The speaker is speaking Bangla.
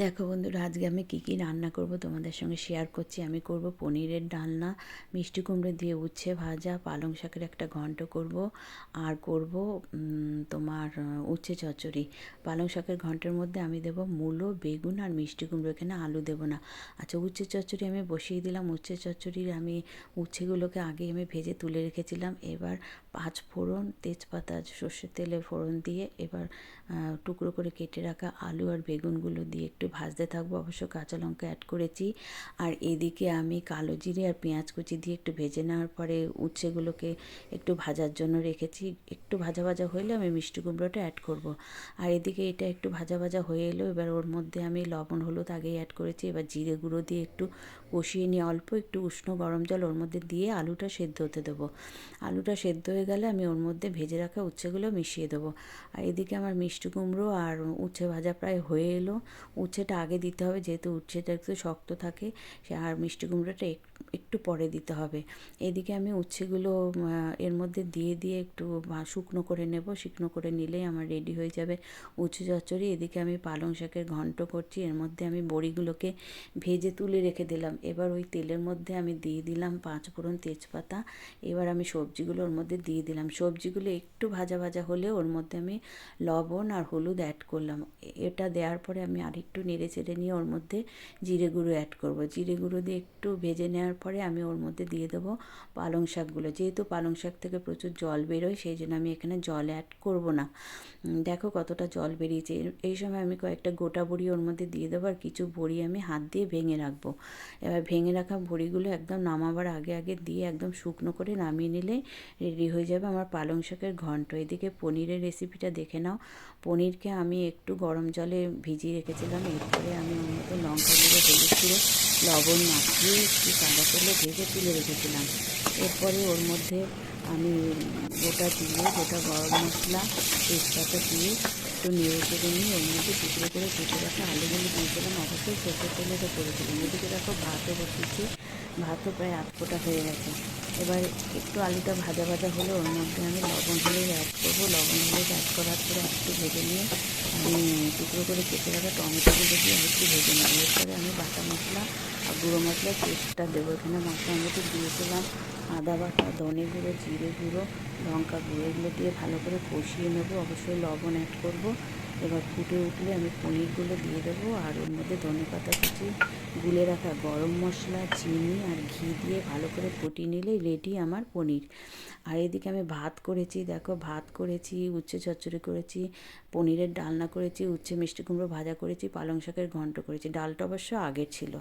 দেখো বন্ধুরা, আজকে আমি কী কী রান্না করব তোমাদের সঙ্গে শেয়ার করছি। আমি করব পনিরের ডালনা, মিষ্টি কুমড়ো দিয়ে উচ্ছে ভাজা, পালং শাকের একটা ঘন্ট করব, আর করব তোমার উচ্ছে চচ্চড়ি। পালং শাকের ঘন্টের মধ্যে আমি দেব মূলো, বেগুন আর মিষ্টি কুমড়ো এখানে আলু দেব না। আচ্ছা উচ্ছে চচ্চড়ি আমি বসিয়ে দিলাম। উচ্ছে চচ্চড়ির আমি উচ্ছেগুলোকে আগে আমি ভেজে তুলে রেখেছিলাম। এবার পাঁচ ফোড়ন তেজপাতা, সর্ষের তেলে ফোড়ন দিয়ে এবার টুকরো করে কেটে রাখা আলু আর বেগুনগুলো দিয়ে একটু ভাজতে থাকব, অবশ্য কাঁচা লঙ্কা অ্যাড করেছি। আর এদিকে আমি কালো জিরে আর পেঁয়াজ কুচি দিয়ে একটু ভেজে নেওয়ার পরে উচ্ছেগুলোকে একটু ভাজার জন্য রেখেছি। একটু ভাজা ভাজা হইলে আমি মিষ্টি কুমড়োটা অ্যাড করব। আর এদিকে এটা একটু ভাজা ভাজা হয়ে এলো, এবার ওর মধ্যে আমি লবণ, হলুদ আগেই অ্যাড করেছি। এবার জিরে গুঁড়ো দিয়ে একটু কষিয়ে নিয়ে অল্প একটু উষ্ণ গরম জল ওর মধ্যে দিয়ে আলুটা সেদ্ধ হতে দেবো। আলুটা সেদ্ধ হয়ে গেলে আমি ওর মধ্যে ভেজে রাখা উচ্ছেগুলো মিশিয়ে দেবো। আর এদিকে আমার মিষ্টি কুমড়ো আর উচ্ছে ভাজা প্রায় হয়ে এলো। উচ্ছেটা আগে দিতে হবে, যেহেতু উচ্ছেটা একটু শক্ত থাকে, সে আর মিষ্টি কুমড়োটা এক- একটু পরে দিতে হবে। এদিকে আমি উচ্ছেগুলো এর মধ্যে দিয়ে দিয়ে একটু শুকনো করে নেব। শুকনো করে নিলেই আমার রেডি হয়ে যাবে উচ্ছে চচ্চড়ি। এদিকে আমি পালং শাকের ঘন্ট করছি, এর মধ্যে আমি বড়িগুলোকে ভেজে তুলে রেখে দিলাম। এবার ওই তেলের মধ্যে আমি দিয়ে দিলাম পাঁচ ফোড়ন তেজপাতা। এবার আমি সবজিগুলো ওর মধ্যে দিয়ে দিলাম। সবজিগুলো একটু ভাজা ভাজা হলে ওর মধ্যে আমি লবণ আর হলুদ অ্যাড করলাম। এটা দেওয়ার পরে আমি আরেকটু নেড়ে চেড়ে নিয়ে ওর মধ্যে জিরে গুঁড়ো অ্যাড করব। জিরে গুঁড়ো দিয়ে একটু ভেজে নেওয়ার পরে আমি ওর মধ্যে দিয়ে দেবো পালং শাকগুলো। যেহেতু পালং শাক থেকে প্রচুর জল বেরোয়, সেই জন্য আমি এখানে জল অ্যাড করব না। দেখো কতটা জল বেরিয়েছে। এই সময় আমি কয়েকটা গোটা বড়ি ওর মধ্যে দিয়ে দেবো আর কিছু বড়ি আমি হাত দিয়ে ভেঙে রাখব। এবার ভেঙে রাখা বড়িগুলো একদম নামাবার আগে আগে দিয়ে একদম শুকনো করে নামিয়ে নিলে রেডি হয়ে যাবে আমার পালং শাকের ঘন্ট। এদিকে পনিরের রেসিপিটা দেখে নাও। পনিরকে আমি একটু গরম জলে ভিজিয়ে রেখেছিলাম। এরপরে আমি ওর মধ্যে লঙ্কা গুঁড়ো, হলুদ গুঁড়ো, লবণ মাখিয়ে একটু সাদা তেলে ভেজে তুলে রেখেছিলাম। এরপরে ওর মধ্যে আমি গোটা দিয়ে গোটা গরম মশলা, তেজপাতা দিয়ে একটু নেড়ে চেড়ে নিয়ে ওর মধ্যে টুকরো করে কেটে রাখা আলুগুলো দিয়েছিলাম। অবশ্যই সর্ষের তেলে তো করেছিলাম। এদিকে দেখো ভাতও বসিয়েছি ভাতও প্রায় আধ ফোটা হয়ে গেছে। এবার একটু আলুটা ভাজা ভাজা হলে ওর মধ্যে আমি লবণ হলুদ অ্যাড করব। লবণ হলুদ অ্যাড করার পরে একটু ভেজে নিয়ে আমি টুকরো করে কেটে রাখা টমেটোগুলো দিয়ে একটু ভেজে নেব। এরপরে আমি বাটা মশলা আর গুঁড়ো মশলা পেস্টটা দেবো। এখানে মশলার মধ্যে দিয়েছিলাম আদা বাটা, ধনে গুঁড়ো, জিরে গুঁড়ো, লঙ্কা গুঁড়ো, এগুলো দিয়ে ভালো করে কষিয়ে নেব। অবশ্যই লবণ অ্যাড করব। এবার ফুটে উঠলে আমি পনিরগুলো দিয়ে দেবো আর ওর মধ্যে ধনে পাতা কুচি গুলে রাখা গরম মশলা, চিনি আর ঘি দিয়ে ভালো করে ফুটিয়ে নিলে রেডি আমার পনির। আর এদিকে আমি ভাত করেছি, দেখো ভাত করেছি, উচ্ছে চচ্চড়ি করেছি, পনিরের ডালনা করেছি, উচ্ছে মিষ্টি কুমড়ো ভাজা করেছি, পালং শাকের ঘন্ট করেছি। ডালটা অবশ্য আগের ছিল।